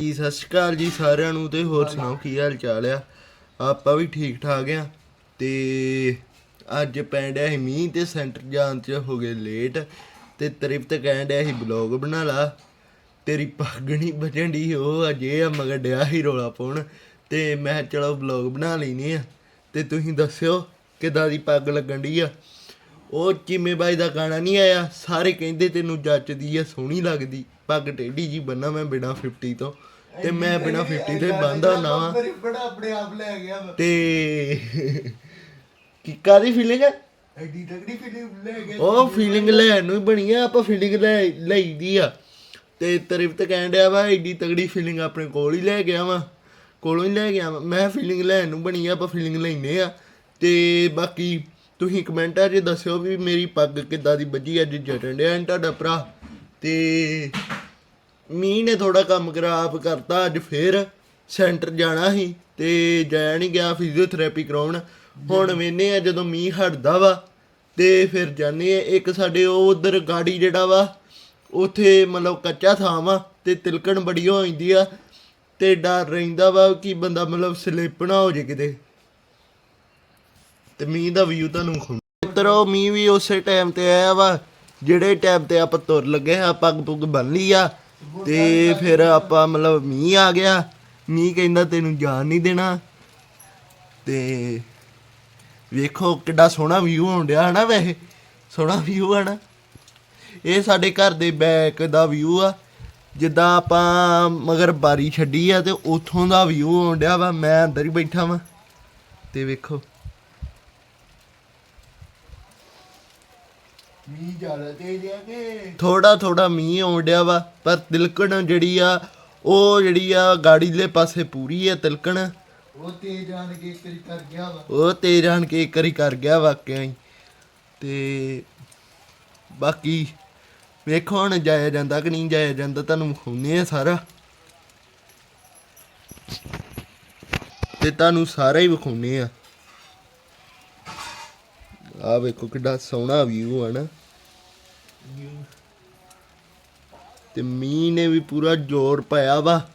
ਜੀ, ਸਤਿ ਸ਼੍ਰੀ ਅਕਾਲ ਜੀ, ਸਾਰਿਆਂ ਨੂੰ ਤੇ ਹੋਰ ਸੁਣਾਓ, ਕੀ ਹਾਲ ਚਾਲ ਆ? ਆਪਾਂ ਵੀ ਠੀਕ ਠਾਕ ਆ। ਤੇ ਅੱਜ ਪੈਂਡਿਆ ਸੀ ਮੀਂਹ ਤੇ ਸੈਂਟਰ ਜਾਣ ਚ ਹੋ ਗਏ ਲੇਟ ਤੇ ਤ੍ਰਿਪਤ ਕਹਿਣ ਡਿਆ ਸੀ ਬਲੌਗ ਬਣਾ ਲਾ। ਤੇਰੀ ਪੱਗ ਨਹੀਂ ਬਚਣ ਦੀ ਉਹ ਅਜੇ ਆ, ਮਗਰ ਡਿਆ ਹੀ ਰੋਲਾ ਪਾਉਣ। ਤੇ ਮੈਂ ਕਿਹਾ, ਚਲੋ ਬਲੌਗ ਬਣਾ ਲੈਨੇ ਆ। ਤੇ ਤੁਸੀਂ ਦੱਸਿਓ, ਕਿਦਾਂ ਦੀ ਪੱਗ ਲੱਗਣ ਦੀ ਆ? ਉਹ ਚੀਮੇ ਬਾਈ ਦਾ ਗਾਣਾ ਨਹੀਂ ਆਇਆ। ਸਾਰੇ ਕਹਿੰਦੇ ਤੈਨੂੰ ਜੱਚਦੀ ਆ ਸੋਹਣੀ ਲੱਗਦੀ। ਪੱਗ ਟੇਢੀ ਜੀ ਬੰਨਾ ਮੈਂ ਬਿਨਾ 50 ਤੋਂ। ਤੇ ਮੈਂ ਬਿਨਾ 50 ਤੋਂ ਬੰਦਾ ਨਾ ਵਾਂ। ਬੜਾ ਆਪਣੇ ਆਪ ਲੈ ਗਿਆ ਵਾ। ਤੇ ਕੀ ਕਾਦੀ ਫੀਲਿੰਗ ਹੈ ਐਡੀ ਤਗੜੀ ਫਿਲਮ ਲੈ ਗਿਆ ਉਹ ਫੀਲਿੰਗ ਲੈਣ ਨੂੰ ਹੀ ਬਣੀ ਆ ਆਪਾਂ ਫੀਲਿੰਗ ਲੈ ਲਈਦੀ ਆ। ਤੇ ਤਰਿਫਤ ਕਹਿਣ ਡਿਆ ਵਾ ਏਡੀ ਤਗੜੀ ਫੀਲਿੰਗ ਆਪਣੇ ਕੋਲ ਹੀ ਲੈ ਗਿਆ ਵਾ ਕੋਲੋਂ ਹੀ ਲੈ ਗਿਆ ਵਾ ਮੈਂ ਫੀਲਿੰਗ ਲੈਣ ਨੂੰ ਬਣੀ ਆ ਆਪਾਂ ਫੀਲਿੰਗ ਲੈਨੇ ਆ। ਤੇ ਬਾਕੀ ਤੁਸੀਂ ਕਮੈਂਟਾਂ 'ਚ ਦੱਸਿਓ ਵੀ ਮੇਰੀ ਪੱਗ ਕਿੱਦਾਂ ਦੀ ਵੱਜੀ, ਅੱਜ ਜਟਣ ਡਿਆ ਤੁਹਾਡਾ ਭਰਾ। ਤੇ ਮੀਂਹ ਨੇ ਥੋੜਾ ਕੰਮ ਖਰਾਬ ਕਰਤਾ, ਅੱਜ ਫੇਰ ਸੈਂਟਰ ਜਾਣਾ ਸੀ ਤੇ ਜਾਇਆ ਨਹੀਂ ਗਿਆ ਫਿਜ਼ੀਓਥੈਰੇਪੀ ਕਰਾਉਣ। ਹੁਣ ਵੇਨੇ ਆ ਜਦੋਂ ਮੀਂਹ ਹਟਦਾ ਵਾ ਤੇ ਫਿਰ ਜਾਣੇ ਆ, ਇੱਕ ਸਾਡੇ ਉਹ ਉਧਰ ਗਾੜੀ ਜਿਹੜਾ ਵਾ, ਉਥੇ ਮਤਲਬ ਕੱਚਾ ਥਾਂ ਵਾ ਤੇ ਤਿਲਕਣ ਬੜੀ ਹੋ ਜਾਂਦੀ ਆ ਤੇ ਡਰ ਰਹਿੰਦਾ ਵਾ ਕਿ ਬੰਦਾ ਮਤਲਬ ਸਲਿੱਪ ਨਾ ਹੋ ਜੇ ਕਿਤੇ। ਤੇ ਮੀਂਹ ਦਾ ਵਿਊ ਤੁਹਾਨੂੰ ਖੁੰ ਮਿੱਤਰੋ, ਮੀਂਹ ਵੀ ਉਸੇ ਟਾਈਮ ਤੇ ਆਇਆ ਵਾ, ਜਿਹੜੇ ਟਾਈਮ ਤੇ ਆਪਾਂ ਤੁਰ ਲੱਗੇ ਆ ਪੱਗ ਪੁੱਗ ਬੰਨ ਲਈ ਆ, ਤੇ ਫਿਰ ਆਪਾਂ ਮਤਲਬ ਮੀਂਹ ਆ ਗਿਆ। ਮੀਂਹ ਕਹਿੰਦਾ ਤੈਨੂੰ ਜਾਣ ਨਹੀਂ ਦੇਣਾ। ਤੇ ਵੇਖੋ ਕਿੱਡਾ ਸੋਹਣਾ ਵਿਊ ਆਉਣ ਡਿਆ ਹਨਾ ਵੈਸੇ, ਸੋਹਣਾ ਵਿਊ ਆ ਨਾ। ਇਹ ਸਾਡੇ ਘਰ ਦੇ ਬੈਕ ਦਾ ਵਿਊ ਆ। ਜਿੱਦਾਂ ਆਪਾਂ ਮਗਰ ਬਾਰੀ ਛੱਡੀ ਆ ਤੇ ਉਥੋਂ ਦਾ ਵਿਊ ਆਉਣ ਡਿਆ ਵਾ, ਮੈਂ ਅੰਦਰ ਹੀ ਬੈਠਾ ਵਾਂ। ਤੇ ਵੇਖੋ। ਮੀਂਹ ਜ਼ਿਆਦਾ ਤੇਜ਼ ਆ ਕਿ ਥੋੜਾ ਥੋੜਾ ਮੀਂਹ ਆਉਣ ਡਿਆ ਵਾ ਪਰ ਤਿਲਕਣ ਜਿਹੜੀ ਆ ਉਹ ਜਿਹੜੀ ਆ ਗਾੜੀ ਦੇ ਪਾਸੇ ਪੂਰੀ ਆ ਤਿਲਕਣ। ਉਹ ਤੇਜ਼ ਆਣ ਕੇ ਕਰੀ ਕਰ ਗਿਆ ਵਾ। ਉਹ ਤੇਜ਼ ਆਣ ਕੇ ਇੱਕ ਵਾਰੀ ਕਰ ਗਿਆ ਵਾਕਿਆ ਹੀ। ਤੇ ਬਾਕੀ ਵੇਖੋ ਹੁਣ ਜਾਇਆ ਜਾਂਦਾ ਕਿ ਨਹੀਂ ਜਾਇਆ ਜਾਂਦਾ ਤੁਹਾਨੂੰ ਵਿਖਾਉਂਦੇ ਆ ਸਾਰਾ। ਤੇ ਤੁਹਾਨੂੰ ਸਾਰਾ ਹੀ ਵਿਖਾਉਂਦੇ ਆ। ਆ ਵੇਖੋ ਕਿੱਡਾ ਸੋਹਣਾ ਵਿਊ ਆ ਨਾ। ਤੇ ਮੀਂਹ ਨੇ ਵੀ ਪੂਰਾ ਜ਼ੋਰ ਪਾਇਆ ਵਾ।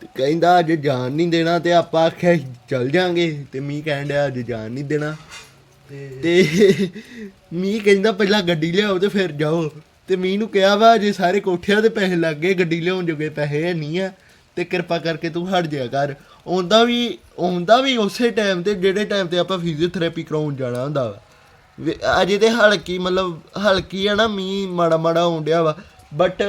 ਤੇ ਕਹਿੰਦਾ ਅੱਜ ਜਾਣ ਨਹੀਂ ਦੇਣਾ ਤੇ ਆਪਾਂ ਆਖਿਆ ਚੱਲ ਜਾਾਂਗੇ। ਤੇ ਮੀਂਹ ਕਹਿਣ ਡਿਆ ਅੱਜ ਜਾਣ ਨਹੀਂ ਦੇਣਾ। ਤੇ ਮੀਂਹ ਕਹਿੰਦਾ ਪਹਿਲਾਂ ਗੱਡੀ ਲਿਆਓ ਤੇ ਫਿਰ ਜਾਓ। ਤੇ ਮੀਂਹ ਨੂੰ ਕਿਹਾ ਵਾ ਜੇ ਸਾਰੇ ਕੋਠਿਆਂ ਦੇ ਪੈਸੇ ਲੱਗ ਗਏ ਗੱਡੀ ਲਿਆਉਣ ਜੋਗੇ ਪੈਸੇ ਨਹੀਂ ਆ। ਤੇ ਕਿਰਪਾ ਕਰਕੇ ਤੂੰ ਹਟ ਜਾਇਆ ਕਰ। ਆਉਂਦਾ ਵੀ ਆਉਂਦਾ ਵੀ ਉਸੇ ਟਾਈਮ ਤੇ ਜਿਹੜੇ ਟਾਈਮ ਤੇ ਆਪਾਂ ਫਿਜ਼ੀਓਥੈਰੇਪੀ ਕਰਾਉਣ ਜਾਣਾ ਹੁੰਦਾ ਵੇ- ਅਜੇ ਤੇ ਹਲਕੀ, ਮਤਲਬ ਹਲਕੀ ਆ ਨਾ, ਮੀਂਹ ਮਾੜਾ ਮਾੜਾ ਆਉਣ ਵਾ। ਬਟ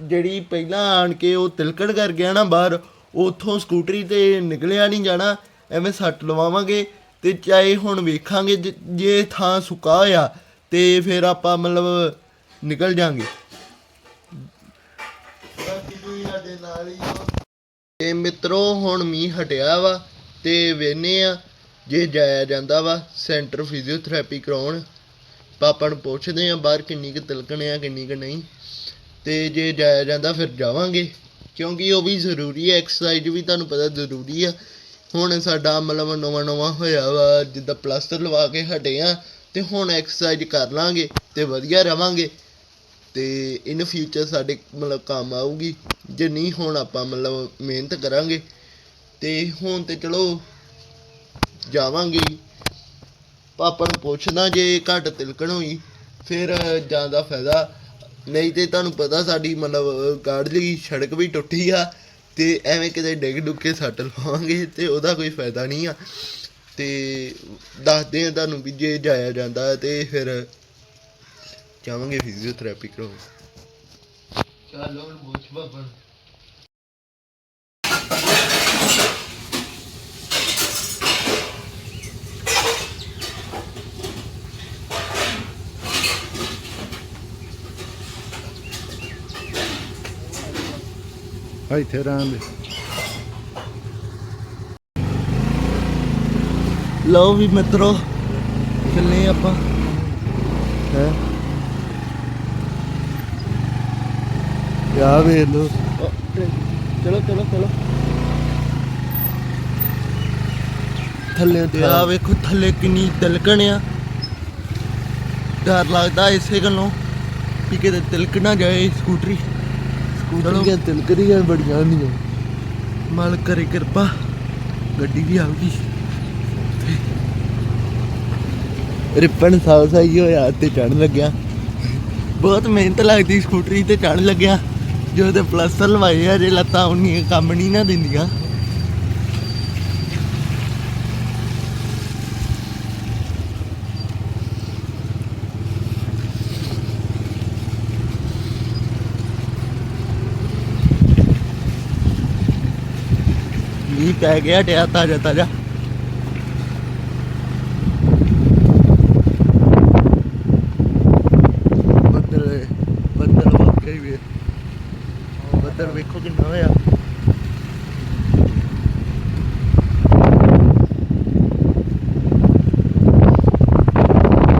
ਜਿਹੜੀ ਪਹਿਲਾਂ ਆਣ ਕੇ ਉਹ ਤਿਲਕਣ ਕਰ ਗਿਆ ਨਾ ਬਾਹਰ, ਉਥੋਂ ਸਕੂਟਰੀ ਤੇ ਨਿਕਲਿਆ ਨਹੀਂ ਜਾਣਾ, ਐਵੇਂ ਸੱਟ ਲਵਾਵਾਂਗੇ ਤੇ ਚਾਹੇ ਹੁਣ ਵੇਖਾਂਗੇ ਜੇ- ਜੇ ਥਾਂ ਸੁੱਕਾ ਹੋਇਆ ਤੇ ਫਿਰ ਆਪਾਂ ਮਤਲਬ ਨਿਕਲ ਜਾਾਂਗੇ। ਨਾਲ ਹੀ ਹੋ ਤੇ ਮਿੱਤਰੋ, ਹੁਣ ਮੀਂਹ ਹਟਿਆ ਵਾ ਤੇ ਵੇਨੇ ਆ। ਜੇ ਜਾਇਆ ਜਾਂਦਾ ਵਾ ਸੈਂਟਰ ਫਿਜ਼ੀਓਥੈਰੇਪੀ ਕਰਾਉਣ, ਪਾਪਾ ਨੂੰ ਪੁੱਛਦੇ ਆ ਬਾਹਰ ਕਿੰਨੀ ਕੁ ਤਿਲਕਣ ਆ, ਕਿੰਨੀ ਕੁ ਨਹੀਂ, ਤੇ ਜੇ ਜਾਇਆ ਜਾਂਦਾ ਫਿਰ ਜਾਵਾਂਗੇ, ਕਿਉਂਕਿ ਉਹ ਵੀ ਜ਼ਰੂਰੀ ਹੈ ਐਕਸਰਸਾਈਜ਼ ਵੀ ਤੁਹਾਨੂੰ ਪਤਾ ਜ਼ਰੂਰੀ ਆ। ਹੁਣ ਸਾਡਾ ਮਤਲਬ ਨਵਾਂ ਨਵਾਂ ਹੋਇਆ ਵਾ, ਜਿੱਦਾਂ ਪਲਾਸਟਰ ਲਵਾ ਕੇ ਹਟੇ ਆ, ਤੇ ਹੁਣ ਐਕਸਰਸਾਈਜ਼ ਕਰ ਲਾਂਗੇ ਤੇ ਵਧੀਆ ਰਵਾਂਗੇ, ਤੇ ਇਨ ਫਿਊਚਰ ਸਾਡੇ ਮਤਲਬ ਕੰਮ ਆਊਗੀ, ਜੇ ਨਹੀਂ ਹੁਣ ਆਪਾਂ ਮਤਲਬ ਮਿਹਨਤ ਕਰਾਂਗੇ, ਤੇ ਹੁਣ ਤੇ ਚਲੋ ਜਾਵਾਂਗੇ ਪਾਪਾ ਨੂੰ ਪੁੱਛਦਾ ਜੇ ਘੱਟ ਤਿਲਕਣ ਹੋਈ, ਫਿਰ ਜਾਣ ਦਾ ਫਾਇਦਾ। ਨਹੀਂ ਤੇ ਤੁਹਾਨੂੰ ਪਤਾ ਸਾਡੀ ਮਤਲਬ ਗਾੜਲੀ ਸੜਕ ਵੀ ਟੁੱਟੀ ਆ ਤੇ ਐਵੇਂ ਕਿਤੇ ਡਿੱਗ ਡੁੱਗ ਕੇ ਸੱਟ ਲਵਾਂਗੇ ਤੇ ਉਹਦਾ ਕੋਈ ਫਾਇਦਾ ਨਹੀਂ ਆ। ਤੇ ਦੱਸਦੇ ਆ ਤੁਹਾਨੂੰ ਵੀ ਜੇ ਜਾਇਆ ਜਾਂਦਾ ਤੇ ਫਿਰ ਜਾਵਾਂਗੇ ਫਿਜ਼ੀਓਥੈਰੇਪੀ ਕਰਾਉਣ। ਚਲੋ ਹੁਣ ਪੁੱਛ ਪਾਪਾ ਇੱਥੇ ਰਹਿਣ ਦੇ। ਲਓ ਵੀ ਮਿੱਤਰੋ ਚੱਲੇ ਆਪਾਂ। ਹੈ? ਯਾ ਵੇਖ ਲੋ ਚਲੋ ਚਲੋ ਚਲੋ। ਥੱਲੇ ਤੇ ਆ ਵੇਖੋ ਥੱਲੇ ਕਿੰਨੀ ਤਿਲਕਣ ਆ। ਡਰ ਲੱਗਦਾ ਇਸੇ ਗੱਲੋਂ ਕਿ ਕਿਤੇ ਤਿਲਕ ਨਾ ਜਾਏ ਸਕੂਟਰੀ। ਸਕੂਟਰੀਆਂ ਤਿਲਕਦੀਆਂ ਬੜੀਆਂ ਹੁੰਦੀਆਂ। ਮਾਲਕ ਕਰੇ ਕਿਰਪਾ ਗੱਡੀ ਵੀ ਆਉਗੀ ਰਿਪਨ ਸਾਲ ਸਾਈ ਹੋਇਆ ਤੇ ਚੜਨ ਲੱਗਿਆ। ਬਹੁਤ ਮਿਹਨਤ ਲੱਗਦੀ ਸਕੂਟਰੀ ਤੇ ਚੜ੍ਹ ਲੱਗਿਆ। ਜਦੋਂ ਤੇ ਪਲਸਟਰ ਲਵਾਏ ਆ ਜੇ ਲੱਤਾਂ ਉਨੀਆਂ ਕੰਮ ਨਹੀਂ ਨਾ ਦਿੰਦੀਆਂ। ਕਹਿ ਗਿਆ ਟਿਆ ਤਾਜਾ ਤਾਜਾ ਬੱਦਲ ਬੱਦਲ ਵਾਕਈ ਵੀ ਬੱਦਲ ਵੇਖੋ ਕਿੰਨਾ ਹੋਇਆ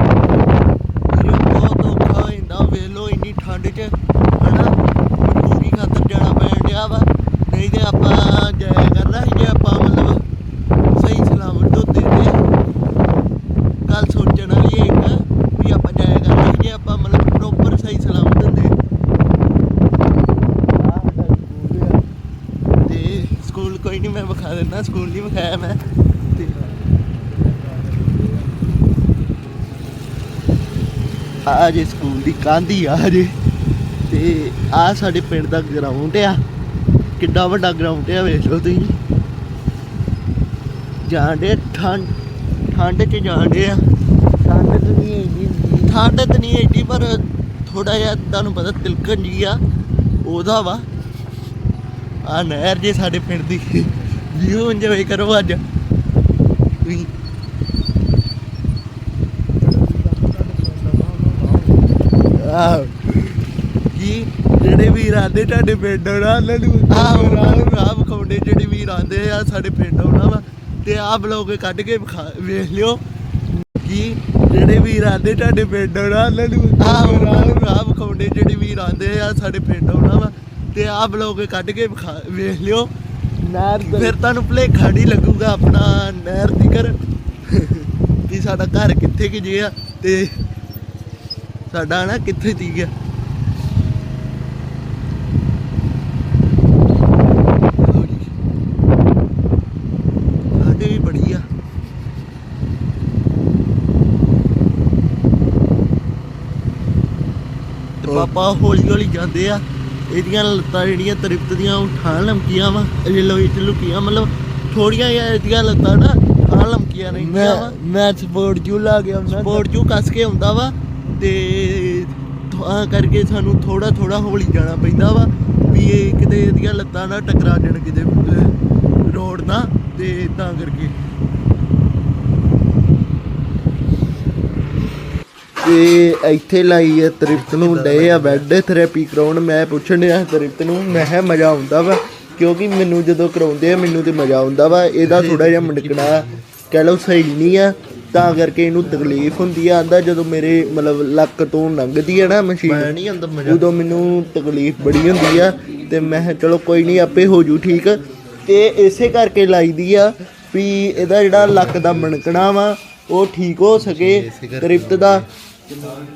ਵੀਰੇ, ਬਹੁਤ ਔਖਾ ਹੋ ਜਾਂਦਾ ਵੇਲੋ ਇੰਨੀ ਠੰਡ 'ਚ ਹਨਾ ਮਜਬੂਰੀ ਖਾਤਰ ਜਾਣਾ ਪੈਣ ਡਿਆ ਵਾ ਨਹੀਂ ਤੇ ਆਪਾਂ ਜਾਇਆ ਕਰਨਾ ਸੀ ਜੇ ਆਪਾਂ ਮਤਲਬ ਸਹੀ ਸਲਾਮਤ ਹੁੰਦੇ ਤੇ ਗੱਲ ਸੋਚਣ ਵਾਲੀ ਹੈ ਇੱਕ ਵੀ ਆਪਾਂ ਜਾਇਆ ਕਰਨਾ ਸੀ ਜੇ ਆਪਾਂ ਮਤਲਬ ਪ੍ਰੋਪਰ ਸਹੀ ਸਲਾਮਤ ਹੁੰਦੇ ਤੇ ਸਕੂਲ ਕੋਈ ਨਹੀਂ ਮੈਂ ਵਿਖਾ ਦਿੰਦਾ ਸਕੂਲ ਨਹੀਂ ਵਿਖਾਇਆ ਮੈਂ। ਆ ਜੇ ਸਕੂਲ ਦੀ ਕੰਧ ਆ ਜੇ। ਤੇ ਆ ਸਾਡੇ ਪਿੰਡ ਦਾ ਗਰਾਊਂਡ ਆ। ਕਿੱਡਾ ਵੱਡਾ ਗਰਾਊਂਡ ਆ ਵੇਖ ਲਓ ਤੁਸੀਂ। ਜਾਂਦੇ ਠੰਡ ਠੰਡ ਚ ਜਾਂਦੇ ਆ। ਠੰਡ ਤਾਂ ਨਹੀਂ ਇੰਨੀ ਠੰਡ ਤਾਂ ਨਹੀਂ ਐਡੀ ਪਰ ਥੋੜਾ ਜਿਹਾ ਤੁਹਾਨੂੰ ਪਤਾ ਤਿਲਕਣ ਜੀ ਆ ਉਹਦਾ ਵਾ। ਆ ਨਹਿਰ ਜੇ ਸਾਡੇ ਪਿੰਡ ਦੀ। ਵੀਊ ਇੰਜੋਏ ਕਰੋ ਅੱਜ। ਤੁਸੀਂ ਆਹ। ਕੀ? ਜਿਹੜੇ ਵੀਰ ਆਂਦੇ ਤੁਹਾਡੇ ਪਿੰਡ ਆਉਣਾ ਉਹਨਾਂ ਨੂੰ ਆਹ ਰਾਹ ਵਿਖਾਉਂਦੇ ਜਿਹੜੇ ਵੀਰ ਆਂਦੇ ਆ ਸਾਡੇ ਪਿੰਡ ਆਉਣਾ ਵਾ। ਤੇ ਆਹ ਬਲੌਗ ਕੱਢ ਕੇ ਵਿਖਾ ਵੇਖ ਲਿਓ। ਕੀ? ਜਿਹੜੇ ਵੀਰ ਆਂਦੇ ਤੁਹਾਡੇ ਪਿੰਡ ਆਉਣਾ ਉਹਨਾਂ ਨੂੰ ਆਹ ਰਾਹ ਵਿਖਾਉਂਦੇ ਜਿਹੜੇ ਵੀਰ ਆਂਦੇ ਆ ਸਾਡੇ ਪਿੰਡ ਆਉਣਾ ਵਾ। ਤੇ ਆਹ ਬਲੌਗ ਕੱਢ ਕੇ ਵਿਖਾ ਵੇਖ ਲਿਓ। ਨਹਿਰ ਫਿਰ ਤੁਹਾਨੂੰ ਭੁਲੇਖਾ ਨਹੀਂ ਲੱਗੂਗਾ ਆਪਣਾ ਨਹਿਰ ਦਿਕਰ ਕਿ ਸਾਡਾ ਘਰ ਕਿੱਥੇ ਕਿ ਜੇ ਆ ਤੇ ਸਾਡਾ ਨਾ ਕਿੱਥੇ ਤੀ ਗਿਆ ਵੀ ਪਾਪਾ ਹੌਲੀ ਹੌਲੀ ਜਾਂਦੇ ਆ। ਇਹਦੀਆਂ ਲੱਤਾਂ ਜਿਹੜੀਆਂ ਤ੍ਰਿਪਤ ਦੀਆਂ ਉਹ ਠਾਂ ਲਮਕੀਆਂ ਵਾ। ਅਜੇ ਲੋਈ ਚ ਲੁਕੀਆਂ ਮਤਲਬ ਥੋੜੀਆਂ ਜਿਹਾ ਇਹਦੀਆਂ ਲੱਤਾਂ ਨਾ ਠਾਂ ਲਮਕੀਆਂ ਰਹਿੰਦੀਆਂ ਵਾ। ਮੈਂ ਸਪੋਰਟ ਜੂ ਲਾ ਗਿਆ ਮੈਂ ਸਪੋਰਟ ਜੂ ਕੱਸ ਕੇ ਆਉਂਦਾ ਵਾ ਤੇ ਤਾਂ ਕਰਕੇ ਸਾਨੂੰ ਥੋੜਾ ਥੋੜਾ ਹੌਲੀ ਜਾਣਾ ਪੈਂਦਾ ਵਾ ਵੀ ਇਹ ਕਿਤੇ ਇਹਦੀਆਂ ਲੱਤਾਂ ਨਾ ਟਕਰਾ ਜਾਣ ਕਿਤੇ ਰੋਡ ਨਾ ਤੇ ਤਾਂ ਕਰਕੇ। ਤੇ ਇੱਥੇ ਲਾਈ ਆ ਤ੍ਰਿਪਤ ਨੂੰ ਡੇ ਆ ਬੈੱਡ ਥੈਰੇਪੀ ਕਰਾਉਣ। ਮੈਂ ਪੁੱਛਣ ਡਿਆ ਤ੍ਰਿਪਤ ਨੂੰ ਮੈਂ ਕਿਹਾ ਮਜ਼ਾ ਆਉਂਦਾ ਵਾ ਕਿਉਂਕਿ ਮੈਨੂੰ ਜਦੋਂ ਕਰਾਉਂਦੇ ਆ ਮੈਨੂੰ ਤੇ ਮਜ਼ਾ ਆਉਂਦਾ ਵਾ। ਇਹਦਾ ਥੋੜਾ ਜਿਹਾ ਮੰਡਕਣਾ ਕਹਿ ਲਓ ਸਹੀ ਨਹੀਂ ਆ ਤਾਂ ਕਰਕੇ ਇਹਨੂੰ ਤਕਲੀਫ ਹੁੰਦੀ ਆ। ਆਂਦਾ ਜਦੋਂ ਮੇਰੇ ਮਤਲਬ ਲੱਕ ਤੋਂ ਲੰਘਦੀ ਆ ਨਾ ਮਸ਼ੀਨ ਨਹੀਂ ਅੰਦਰ ਮਜ਼ਾ। ਉਦੋਂ ਮੈਨੂੰ ਤਕਲੀਫ ਬੜੀ ਹੁੰਦੀ ਆ ਤੇ ਮੈਂ ਕਿਹਾ ਚਲੋ ਕੋਈ ਨਹੀਂ ਆਪੇ ਹੋ ਜੂ ਠੀਕ। ਤੇ ਇਸੇ ਕਰਕੇ ਲਾਈਦੀ ਆ ਵੀ ਇਹਦਾ ਜਿਹੜਾ ਲੱਕ ਦਾ ਮਣਕਣਾ ਵਾ ਉਹ ਠੀਕ ਹੋ ਸਕੇ ਤ੍ਰਿਪਤ ਦਾ।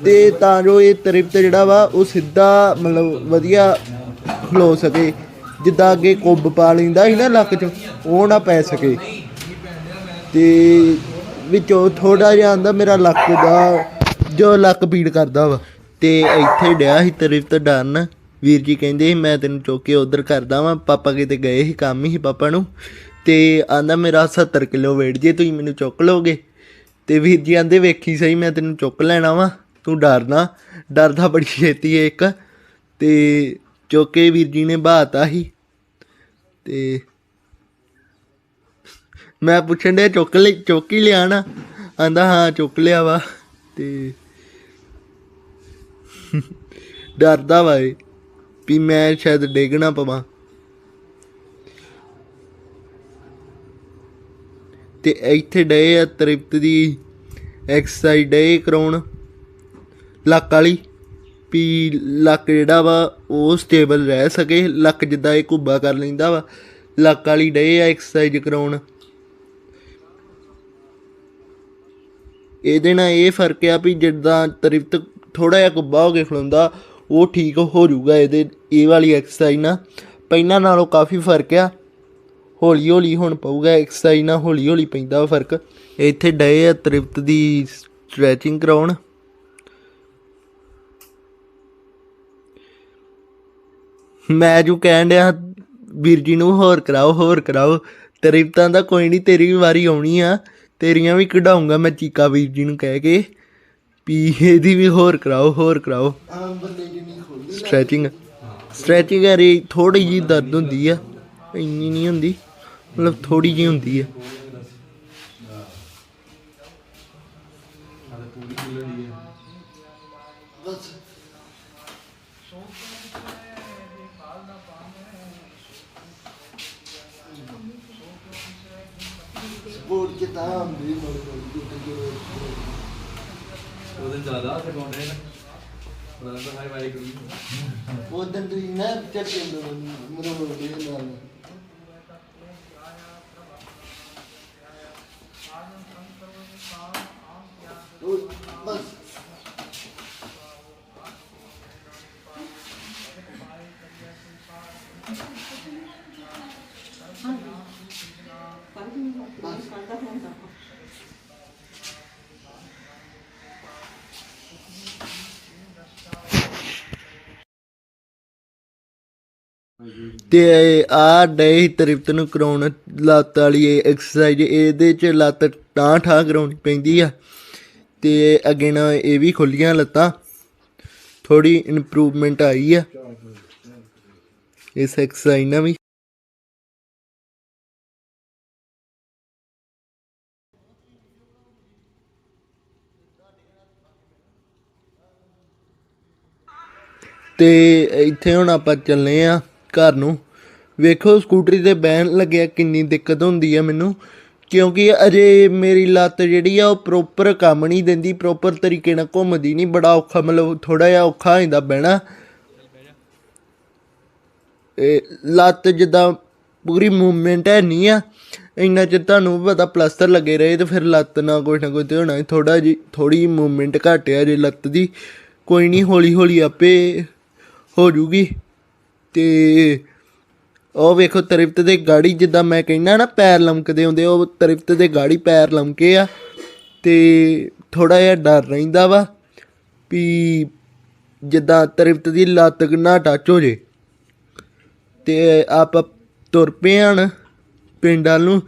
ਤੇ ਤਾਂ ਜੋ ਇਹ ਤ੍ਰਿਪਤ ਜਿਹੜਾ ਵਾ, ਉਹ ਸਿੱਧਾ ਮਤਲਬ ਵਧੀਆ ਖਲੋ ਸਕੇ। ਜਿੱਦਾਂ ਅੱਗੇ ਕੁੱਬ ਪਾ ਲੈਂਦਾ ਸੀ ਨਾ ਲੱਕ 'ਚ, ਉਹ ਨਾ ਪੈ ਸਕੇ। ਤੇ ਵਿੱਚੋਂ ਥੋੜਾ ਜਿਹਾ ਆਂਦਾ ਮੇਰਾ ਲੱਕ ਦਾ, ਜੋ ਲੱਕ ਪੀੜ ਕਰਦਾ ਵਾ। ਤੇ ਇੱਥੇ ਡਿਆ ਸੀ ਤ੍ਰਿਪਤ ਡਰਨ ਵੀਰ ਜੀ ਕਹਿੰਦੇ ਸੀ, ਮੈਂ ਤੈਨੂੰ ਚੁੱਕ ਕੇ ਉਧਰ ਕਰਦਾ ਵਾਂ। ਪਾਪਾ ਕਿਤੇ ਗਏ ਸੀ, ਕੰਮ ਹੀ ਪਾਪਾ ਨੂੰ। ਤੇ ਆਂਦਾ, ਮੇਰਾ 70 ਕਿਲੋ weight ਜੇ ਤੁਸੀਂ ਮੈਨੂੰ ਚੁੱਕ ਲੋਗੇ ਤੇ ਵੀਰ ਜੀ ਆਂਦੇ, ਵੇਖੀ ਸਹੀ, ਮੈਂ ਤੈਨੂੰ ਚੁੱਕ ਲੈਣਾ ਵਾ, ਤੂੰ ਡਰਨਾ। ਡਰਦਾ ਬੜੀ ਛੇਤੀ ਏ ਇੱਕ। ਤੇ ਚੁੱਕ ਕੇ ਵੀਰ ਜੀ ਨੇ ਬਾਤਾ ਸੀ। ਤੇ ਮੈਂ ਪੁੱਛਣ ਡਿਆ, ਚੁੱਕ ਲਈ ਚੁੱਕ ਹੀ ਲਿਆ ਨਾ। ਆਂਦਾ, ਹਾਂ, ਚੁੱਕ ਲਿਆ ਵਾ। ਤੇ ਡਰਦਾ ਵਾ ਇਹ, ਵੀ ਮੈਂ ਸ਼ਾਇਦ ਡਿੱਗ ਪਵਾਂ। ਤੇ ਇੱਥੇ ਡਏ ਆ ਤ੍ਰਿਪਤ ਦੀ ਐਕਸਰਸਾਈਜ਼ ਡਏ ਕਰਾਉਣ। ਲੱਕ ਵਾਲੀ, ਵੀ ਲੱਕ ਜਿਹੜਾ ਵਾ ਉਹ ਸਟੇਬਲ ਰਹਿ ਸਕੇ। ਲੱਕ ਜਿੱਦਾਂ ਇਹ ਘੁੱਬਾ ਕਰ ਲੈਂਦਾ ਵਾ। ਲੱਕ ਵਾਲੀ ਡਏ ਆ ਐਕਸਰਸਾਈਜ਼ ਕਰਾਉਣ। ਇਹਦੇ ਨਾਲ ਇਹ ਫ਼ਰਕ ਆ ਵੀ ਜਿੱਦਾਂ ਤ੍ਰਿਪਤ ਥੋੜਾ ਜਿਹਾ ਘੁੱਬਾ ਹੋ ਕੇ ਖਲੋਂਦਾ, ਉਹ ਠੀਕ ਹੋ ਜਾਊਗਾ ਇਹਦੇ, ਇਹ ਵਾਲੀ ਐਕਸਰਸਾਈਜ਼ ਨਾਲ। ਪਹਿਲਾਂ ਨਾਲੋਂ ਕਾਫੀ ਫ਼ਰਕ ਆ। ਹੌਲੀ ਹੌਲੀ ਹੁਣ ਪਊਗਾ ਐਕਸਰਸਾਈਜ਼ ਨਾਲ ਹੌਲੀ ਹੌਲੀ ਪੈਂਦਾ ਵਾ ਫ਼ਰਕ। ਇੱਥੇ ਡਏ ਆ ਤ੍ਰਿਪਤ ਦੀ ਸਟ੍ਰੈਚਿੰਗ ਕਰਾਉਣ। ਮੈਂ ਜੋ ਕਹਿਣ ਡਿਆ, ਵੀਰ ਜੀ ਨੂੰ ਹੋਰ ਕਰਾਓ ਹੋਰ ਕਰਾਓ। ਤ੍ਰਿਪਤਾਂ ਦਾ ਕੋਈ ਨਹੀਂ ਤੇਰੀ ਵੀ ਵਾਰੀ ਆਉਣੀ ਆ। ਤੇਰੀਆਂ ਵੀ ਕਢਾਉਂਗਾ ਮੈਂ ਚੀਕਾ ਵੀਰ ਜੀ ਨੂੰ ਕਹਿ ਕੇ। ਵੀ ਇਹਦੀ ਵੀ ਹੋਰ ਕਰਾਓ ਹੋਰ ਕਰਾਓ। ਸਟ੍ਰੈਚਿੰਗ ਸਟ੍ਰੈਚਿੰਗ ਕਰੀ ਥੋੜੀ ਜੀ ਦਰਦ ਹੁੰਦੀ ਆ, ਇੰਨੀ ਨਹੀਂ ਹੁੰਦੀ। ਮਤਲਬ ਥੋੜੀ ਜੀ ਹੁੰਦੀ ਕਿਤਾਬ ਵੀ ਉਹਦੇ ਜ਼ਿਆਦਾ ਸਿਖਾਉਂਦੇ ਨੇ। ਉਹਨਾਂ ਦਾ ਹਾਈ ਵਾਈ ਕਰੀ ਉਦੋਂ ਤੁਸੀਂ ਨਾ ਚੱਕੇ ਮੇਰੇ ਮੋਢੇ ਨਾਲ। ਤੇ ਆ ਡੇ ਤ੍ਰਿਪਤ ਨੂੰ ਕਰਾਉਣ, ਲੱਤ ਵਾਲੀ ਐਕਸਰਸਾਈਜ਼ ਇਹਦੇ ਚ ਲੱਤ ਟਾਂ ਠਾ ਕਰਾਉਣੀ ਪੈਂਦੀ ਆ। ਤੇ ਅੱਗੇ ਨਾ ਇਹ ਵੀ ਖੁੱਲੀਆਂ ਲੱਤਾਂ ਥੋੜੀ ਇੰਪਰੂਵਮੈਂਟ ਆਈ ਆ। ਇਸ ਐਕਸਰਸਾਈਜ਼ ਨਾਲ ਵੀ। ਤੇ ਇੱਥੇ ਹੁਣ ਆਪਾਂ ਚੱਲੇ ਆ। ਘਰ ਨੂੰ। ਵੇਖੋ, ਸਕੂਟਰੀ ਤੇ ਬਹਿਣ ਲੱਗਿਆ ਕਿੰਨੀ ਦਿੱਕਤ ਹੁੰਦੀ ਹੈ ਮੈਨੂੰ। ਕਿਉਂਕਿ ਅਜੇ ਮੇਰੀ ਲੱਤ ਜਿਹੜੀ ਆ, ਉਹ ਪ੍ਰੋਪਰ ਕੰਮ ਨਹੀਂ ਦਿੰਦੀ ਪ੍ਰੋਪਰ ਤਰੀਕੇ ਨਾਲ ਘੁੰਮਦੀ ਨਹੀਂ। ਬੜਾ ਔਖਾ, ਮਤਲਬ ਥੋੜਾ ਜਿਹਾ ਔਖਾ ਹੋ ਜਾਂਦਾ ਬਹਿਣਾ। ਇਹ ਲੱਤ ਜਿੱਦਾਂ ਪੂਰੀ ਮੂਵਮੈਂਟ ਹੈ ਨਹੀਂ ਆ। ਇੰਨਾ ਚਿਰ ਤੁਹਾਨੂੰ ਵੀ ਪਤਾ ਪਲਸਤਰ ਲੱਗੇ ਰਹੇ ਤੇ ਫਿਰ ਲੱਤ ਨਾ ਕੋਈ ਨਾ ਕੋਈ ਤੇ ਹੋਣਾ। ਥੋੜਾ ਜੀ ਥੋੜੀ ਮੂਵਮੈਂਟ ਘੱਟ ਆ ਜੇ ਲੱਤ ਦੀ। ਕੋਈ ਨਹੀਂ ਹੌਲੀ ਹੌਲੀ ਆਪੇ ਹੋ ਜੂਗੀ। ਤੇ ਉਹ ਵੇਖੋ ਤ੍ਰਿਪਤ ਦੇ ਗਾੜੀ ਜਿੱਦਾਂ ਮੈਂ ਕਹਿੰਦਾ ਨਾ, ਪੈਰ ਲਮਕਦੇ ਹੁੰਦੇ, ਉਹ ਤ੍ਰਿਪਤ ਦੇ ਗਾੜੀ ਪੈਰ ਲਮਕੇ ਆ ਤੇ ਥੋੜਾ ਜਿਹਾ ਡਰ ਰਹਿੰਦਾ ਵਾ ਵੀ ਜਿੱਦਾਂ ਤ੍ਰਿਪਤ ਦੀ ਲੱਤ ਨਾ ਟੱਚ ਹੋ ਜੇ। ਤੇ ਆਪਾਂ ਤੁਰ ਪਏ ਹਣ ਪਿੰਡਾਂ ਨੂੰ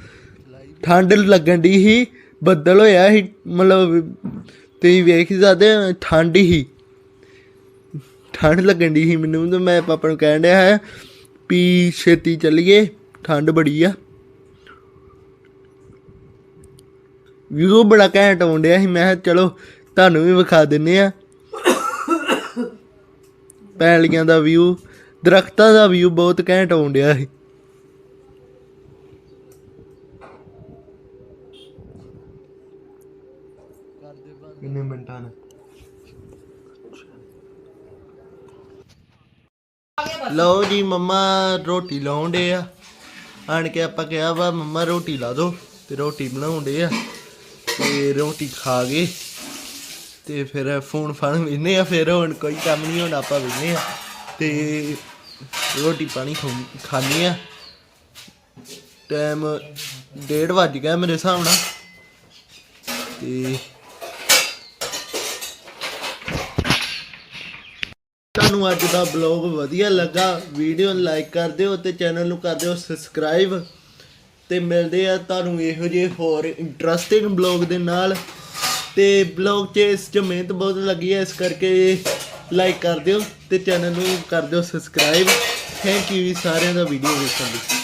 ਠੰਡ ਲੱਗਣ ਦੀ ਹੀ ਬੱਦਲ ਹੋਇਆ ਸੀ, ਮਤਲਬ ਤੁਸੀਂ ਵੇਖ ਸਕਦੇ ਠੰਡ ਹੀ। ਠੰਡ ਲੱਗਣ ਦੀ ਸੀ ਮੈਨੂੰ, ਤੇ ਮੈਂ ਪਾਪਾ ਨੂੰ ਕਹਿਣ ਡਿਆ ਹੈ ਵੀ ਛੇਤੀ ਚੱਲੀਏ, ਠੰਡ ਬੜੀ ਆ। ਵੀਊ ਬੜਾ ਘੈਂਟ ਆਉਂਦਿਆ ਸੀ, ਮੈਂ ਕਿਹਾ ਚਲੋ ਤੁਹਾਨੂੰ ਵੀ ਵਿਖਾ ਦਿੰਨੇ ਆ। ਪੈਲੀਆਂ ਦਾ ਵਿਊ ਦਰਖਤਾਂ ਦਾ ਵਿਊ ਬਹੁਤ ਘੈਂਟ ਆਉਂਦਿਆ ਸੀ। ਕਿੰਨੇ ਮਿੰਟਾਂ ਨੇ? ਲਓ ਜੀ, ਮੰਮਾ ਰੋਟੀ ਲਾਉਣ ਡੇ ਆ। ਆਣ ਕੇ ਆਪਾਂ ਕਿਹਾ ਵਾ, ਮੰਮਾ ਰੋਟੀ ਲਾ ਦੋ, ਤੇ ਰੋਟੀ ਬਣਾਉਣ ਡੇ ਆ। ਤੇ ਰੋਟੀ ਖਾ ਗਏ। ਤੇ ਫਿਰ ਫੋਨ ਫਾਨ ਵਿੰਨੇ ਆ, ਫਿਰ ਹੁਣ ਕੋਈ ਕੰਮ ਨਹੀਂ ਹੁਣ ਆਪਾਂ ਵਿੰਨੇ ਆ। ਤੇ ਰੋਟੀ ਪਾਣੀ ਖਾਉ- ਖਾਂਦੇ ਆ। ਟਾਈਮ 1:30 ਵੱਜ ਗਿਆ ਮੇਰੇ ਹਿਸਾਬ ਨਾਲ। ਤੇ ਤੁਹਾਨੂੰ ਅੱਜ ਦਾ ਬਲੌਗ ਵਧੀਆ ਲੱਗਾ ਵੀਡੀਓ ਨੂੰ ਲਾਈਕ ਕਰ ਦਿਓ ਤੇ ਚੈਨਲ ਨੂੰ ਕਰ ਦਿਓ ਸਬਸਕ੍ਰਾਈਬ ਤੇ ਮਿਲਦੇ ਆ ਤੁਹਾਨੂੰ ਇਹੋ ਜਿਹੇ ਹੋਰ ਇੰਟਰਸਟਿੰਗ ਬਲੌਗ ਦੇ ਨਾਲ। ਤੇ ਬਲੌਗ 'ਚ ਇਸ 'ਚ ਮਿਹਨਤ ਬਹੁਤ ਲੱਗੀ ਹੈ, ਇਸ ਕਰਕੇ ਲਾਈਕ ਕਰ ਦਿਓ ਤੇ ਚੈਨਲ ਨੂੰ ਕਰ ਦਿਓ ਸਬਸਕ੍ਰਾਈਬ ਥੈਂਕ ਯੂ ਸਾਰਿਆਂ ਦਾ ਵੀਡੀਓ ਵੇਖਣ ਲਈ।